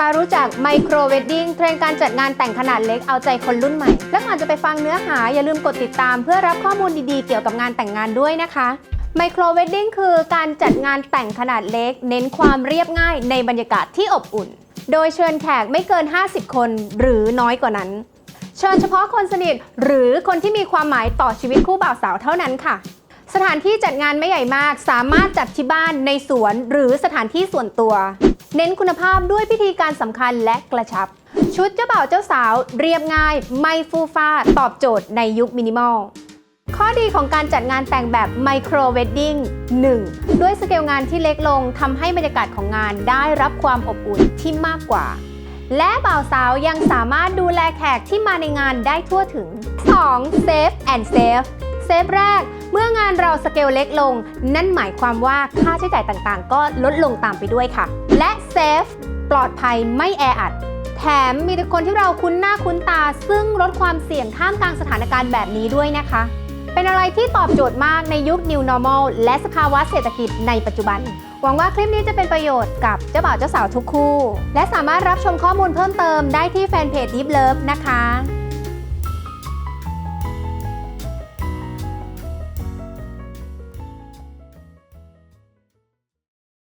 มารู้จักไมโครเวดดิ้งเทรนด์การจัดงานแต่งขนาดเล็กเอาใจคนรุ่นใหม่ และก่อนจะไปฟังเนื้อหาอย่าลืมกดติดตามเพื่อรับข้อมูลดีๆ เกี่ยวกับงานแต่งงานด้วยนะคะไมโครเวดดิ้งคือการจัดงานแต่งขนาดเล็ก เน้นความเรียบง่ายในบรรยากาศที่อบอุ่น โดยเชิญแขกไม่เกิน 50 คนหรือน้อยกว่านั้น เชิญเฉพาะคนสนิทหรือคนที่มีความหมายต่อชีวิตคู่บ่าวสาวเท่านั้นค่ะ สถานที่จัดงานไม่ใหญ่มาก สามารถจัดที่บ้านในสวนหรือสถานที่ส่วนตัว เน้นคุณภาพด้วยพิธีการสำคัญและกระชับ ชุดเจ้าบ่าวเจ้าสาว เรียบง่าย ไม่ฟูฟ้า ตอบโจทย์ในยุคมินิมอลข้อดีของการจัดงานแต่งแบบไมโครเวดดิ้ง 1. ด้วยสเกลงานที่เล็กลงทำให้บรรยากาศของงานได้รับความอบอุ่นที่มากกว่า และบ่าวสาวยังสามารถดูแลแขกที่มาในงานได้ทั่วถึง 2. Safe and Safe เซฟแรก เมื่องานเราสเกลเล็กลง นั่นหมายความว่าค่าใช้จ่ายต่างๆ ก็ลดลงตามไปด้วยค่ะ และเซฟปลอดภัยไม่แออัด แถมมีแต่คนที่เราคุ้นหน้าคุ้นตา ซึ่งลดความเสี่ยงท่ามกลางสถานการณ์แบบนี้ด้วยนะคะ เป็นอะไรที่ตอบโจทย์มากในยุค New Normal และสภาวะเศรษฐกิจในปัจจุบันหวังว่าคลิปนี้จะเป็นประโยชน์กับเจ้าบ่าวเจ้าสาวทุกคู่ และสามารถรับชมข้อมูลเพิ่มเติมได้ที่แฟนเพจ Deep Love นะคะ